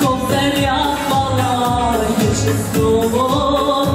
Ковтаря палає чистого